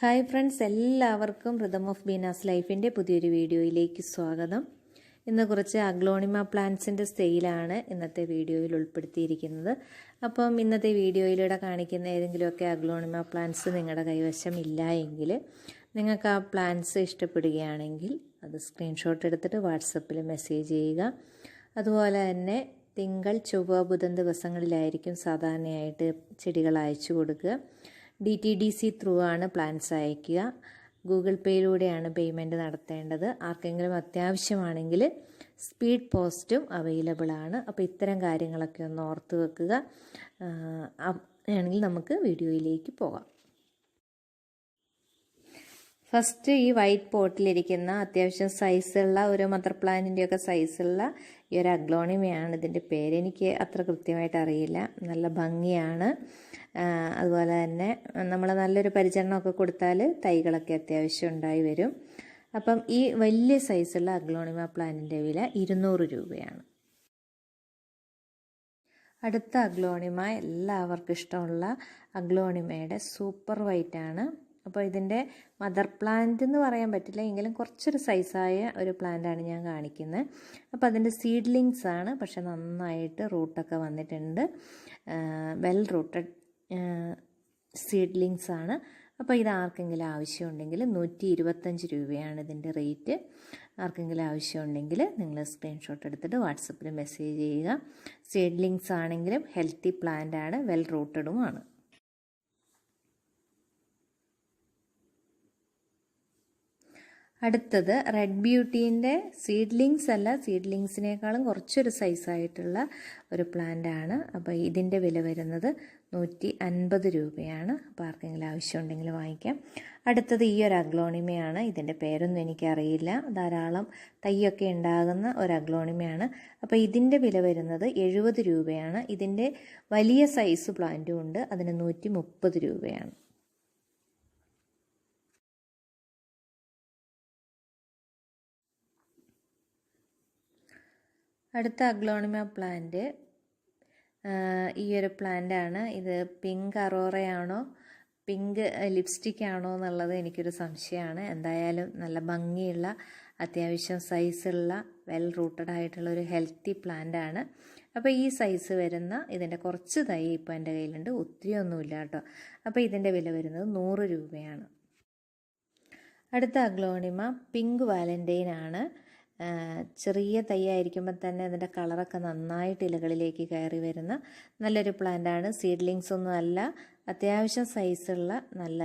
Hi friends എല്ലാവർക്കും rhythm of Beena's ലൈഫിന്റെ പുതിയൊരു വീഡിയോയിലേക്ക് സ്വാഗതം. ഇന്ന് കുറച്ച് അഗ്ലോണിമ പ്ലാന്റ്സിന്റെ സെയിലാണ് ഇന്നത്തെ വീഡിയോയിൽ ഉൾപ്പെടുത്തിയിരിക്കുന്നത്. അപ്പം ഇന്നത്തെ വീഡിയോയിലൂടെ കാണിക്കുന്ന ഏതെങ്കിലുമൊക്കെ അഗ്ലോണിമ പ്ലാന്റ്സ് നിങ്ങളുടെ കൈവശം ഇല്ല എങ്കിൽ നിങ്ങൾക്ക് ആ പ്ലാന്റ്സ് ഇഷ്ടപ്പെടുകയാണെങ്കിൽ അത് സ്ക്രീൻഷോട്ട് എടുത്തിട്ട് വാട്സപ്പിൽ മെസ്സേജ് ചെയ്യുക. അതുപോലെ തന്നെ തിങ്കൾ ചൊവ്വ ബുധൻ ദിവസങ്ങളിലായിരിക്കും സാധാരണയായിട്ട് ചെടികൾ അയച്ചു കൊടുക്കുക. D T D C through ആണ് പ്ലാൻസ് അയക്കുക. ഗൂഗിൾ പേയിലൂടെയാണ് പേയ്മെന്റ് നടത്തേണ്ടത്. ആർക്കെങ്കിലും അത്യാവശ്യമാണെങ്കിൽ സ്പീഡ് പോസ്റ്റും അവൈലബിൾ ആണ്. അപ്പോൾ ഇത്തരം കാര്യങ്ങളൊക്കെ ഒന്ന് ഓർത്ത് വെക്കുക. ആണെങ്കിൽ നമുക്ക് വീഡിയോയിലേക്ക് പോകാം. ഫസ്റ്റ് ഈ വൈറ്റ് പോട്ടിലിരിക്കുന്ന അത്യാവശ്യം സൈസുള്ള ഒരു മദർ പ്ലാന്റിന്റെയൊക്കെ സൈസുള്ള ഈ ഒരു അഗ്ലോണിമയാണ് ഇതിന്റെ പേര്. എനിക്ക് അത്ര കൃത്യമായിട്ട് അറിയില്ല. നല്ല ഭംഗിയാണ്. അതുപോലെ തന്നെ നമ്മൾ നല്ലൊരു പരിചരണമൊക്കെ കൊടുത്താൽ തൈകളൊക്കെ അത്യാവശ്യം ഉണ്ടായി വരും. അപ്പം ഈ വലിയ സൈസുള്ള അഗ്ലോണിമ പ്ലാന്റിന്റെ വില ഇരുന്നൂറ് രൂപയാണ്. അടുത്ത അഗ്ലോണിമ എല്ലാവർക്കും ഇഷ്ടമുള്ള അഗ്ലോണിമയുടെ സൂപ്പർ വൈറ്റാണ്. അപ്പോൾ ഇതിന്റെ മദർ പ്ലാന്റ് എന്ന് പറയാൻ പറ്റില്ല. എങ്കിലും കുറച്ചൊരു സൈസായ ഒരു പ്ലാന്റാണ് ഞാൻ കാണിക്കുന്നത് അപ്പോൾ അതിന്റെ സീഡ്ലിങ്സ് ആണ്. പക്ഷെ നന്നായിട്ട് റൂട്ടൊക്കെ വന്നിട്ടുണ്ട്. വെൽ റൂട്ടഡ് സീഡ്ലിങ്സ് ആണ്. അപ്പോൾ ഇത് ആർക്കെങ്കിലും ആവശ്യമുണ്ടെങ്കിൽ നൂറ്റി ഇരുപത്തഞ്ച് രൂപയാണ് ഇതിന്റെ റേറ്റ് ആർക്കെങ്കിലും ആവശ്യമുണ്ടെങ്കിൽ നിങ്ങൾ സ്ക്രീൻഷോട്ട് എടുത്തിട്ട് വാട്സപ്പിൽ മെസ്സേജ് ചെയ്യുക. സീഡ്ലിങ്സ് ആണെങ്കിലും ഹെൽത്തി പ്ലാന്റ് ആണ്. വെൽ റൂട്ടഡുമാണ് അടുത്തത് റെഡ് ബ്യൂട്ടീന്റെ സീഡ്ലിങ്സ് അല്ല സീഡ്ലിങ്സിനേക്കാളും കുറച്ചൊരു സൈസായിട്ടുള്ള ഒരു പ്ലാന്റ് ആണ്. അപ്പോൾ ഇതിന്റെ വില വരുന്നത് നൂറ്റി അൻപത് രൂപയാണ്. അപ്പോൾ ആർക്കെങ്കിലും ആവശ്യമുണ്ടെങ്കിൽ വാങ്ങിക്കാം. അടുത്തത് ഈ ഒരു അഗ്ലോണിമയാണ്. ഇതിന്റെ പേരൊന്നും എനിക്കറിയില്ല. ധാരാളം തൈയൊക്കെ ഉണ്ടാകുന്ന ഒരു അഗ്ലോണിമയാണ്. അപ്പോൾ ഇതിന്റെ വില വരുന്നത് എഴുപത് രൂപയാണ്. ഇതിന്റെ വലിയ സൈസ് പ്ലാന്റും ഉണ്ട്. അതിന് നൂറ്റി മുപ്പത് രൂപയാണ്. അടുത്ത അഗ്ലോണിമ പ്ലാന്റ് ഈ ഒരു പ്ലാന്റാണ് ഇത് പിങ്ക് അറോറയാണോ പിങ്ക് ലിപ്സ്റ്റിക് ആണോ എന്നുള്ളത് എനിക്കൊരു സംശയമാണ്. എന്തായാലും നല്ല ഭംഗിയുള്ള അത്യാവശ്യം സൈസുള്ള വെൽ റൂട്ടഡ് ആയിട്ടുള്ള ഒരു ഹെൽത്തി പ്ലാന്റ് ആണ്. അപ്പോൾ ഈ സൈസ് വരുന്ന ഇതിന്റെ കുറച്ച് തൈ ഇപ്പോൾ എന്റെ കയ്യിലുണ്ട്. ഒത്തിരി ഒന്നുമില്ല കേട്ടോ. അപ്പോൾ ഇതിന്റെ വില വരുന്നത് നൂറ് രൂപയാണ്. അടുത്ത അഗ്ലോണിമ പിങ്ക് വാലന്റൈൻ ആണ്. ചെറിയ തൈ ആയിരിക്കുമ്പോൾ തന്നെ അതിന്റെ കളറൊക്കെ നന്നായിട്ട് ഇലകളിലേക്ക് കയറി വരുന്ന നല്ലൊരു പ്ലാന്റാണ്. സീഡ്ലിങ്സ് ഒന്നും അല്ല അത്യാവശ്യം സൈസുള്ള നല്ല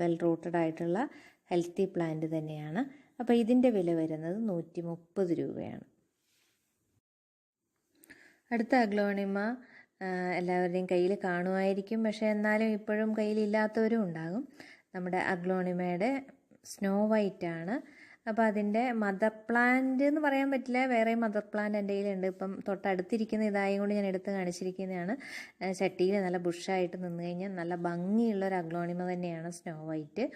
വെൽ റൂട്ടഡ് ആയിട്ടുള്ള ഹെൽത്തി പ്ലാന്റ് തന്നെയാണ്. അപ്പോൾ ഇതിന്റെ വില വരുന്നത് നൂറ്റി മുപ്പത് രൂപയാണ്. അടുത്ത അഗ്ലോണിമ എല്ലാവരുടെയും കയ്യിൽ കാണുമായിരിക്കും. പക്ഷേ എന്നാലും ഇപ്പോഴും കയ്യിലില്ലാത്തവരും ഉണ്ടാകും. നമ്മുടെ അഗ്ലോണിമയുടെ സ്നോ വൈറ്റ് ആണ് അപ്പോൾ അതിന്റെ മദർ പ്ലാന്റ് എന്ന് പറയാൻ പറ്റില്ല. വേറെ മദർ പ്ലാന്റ് എന്റെ കയ്യിലുണ്ട്. ഇപ്പം തൊട്ടടുത്തിരിക്കുന്ന ഇതായും കൊണ്ട് ഞാൻ എടുത്ത് കാണിച്ചിരിക്കുന്നതാണ്. ചട്ടിയിൽ നല്ല ബുഷായിട്ട് നിന്ന് കഴിഞ്ഞാൽ നല്ല ഭംഗിയുള്ള ഒരു അഗ്ലോണിമ തന്നെയാണ് സ്നോ വൈറ്റ്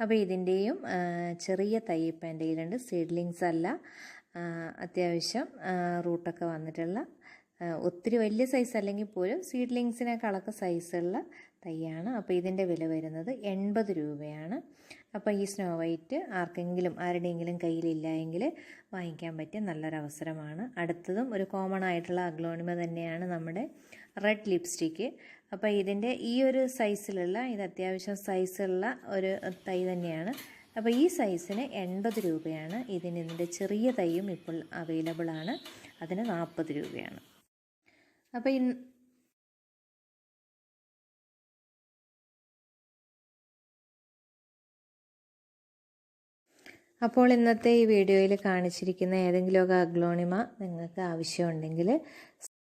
അപ്പോൾ ഇതിന്റെയും ചെറിയ തൈ എന്റെ കയ്യിലുണ്ട്. സീഡ്ലിങ്സ് അല്ല. അത്യാവശ്യം റൂട്ടൊക്കെ വന്നിട്ടുള്ള ഒത്തിരി വലിയ സൈസ് അല്ലെങ്കിൽ പോലും സീഡ്ലിങ്സിനേക്കാളൊക്കെ സൈസുള്ള തൈയാണ്. അപ്പോൾ ഇതിന്റെ വില വരുന്നത് എൺപത് രൂപയാണ്. അപ്പോൾ ഈ സ്നോ വൈറ്റ് ആർക്കെങ്കിലും ആരുടെയെങ്കിലും കയ്യിലില്ല എങ്കിൽ വാങ്ങിക്കാൻ പറ്റിയ നല്ലൊരവസരമാണ് അടുത്തതും ഒരു കോമൺ ആയിട്ടുള്ള അഗ്ലോണിമ തന്നെയാണ് നമ്മുടെ റെഡ് ലിപ്സ്റ്റിക്ക് അപ്പോൾ ഇതിന്റെ ഈ ഒരു സൈസിലുള്ള ഇത് അത്യാവശ്യം സൈസുള്ള ഒരു തൈ തന്നെയാണ്. അപ്പോൾ ഈ സൈസിന് എൺപത് രൂപയാണ്. ഇതിന് ഇതിന്റെ ചെറിയ തൈയും ഇപ്പോൾ അവൈലബിൾ ആണ്. അതിന് നാൽപ്പത് രൂപയാണ്. അപ്പോൾ അപ്പോൾ ഇന്നത്തെ ഈ വീഡിയോയിൽ കാണിച്ചിരിക്കുന്ന ഏതെങ്കിലുമൊക്കെ അഗ്ലോണിമ നിങ്ങൾക്ക് ആവശ്യമുണ്ടെങ്കിൽ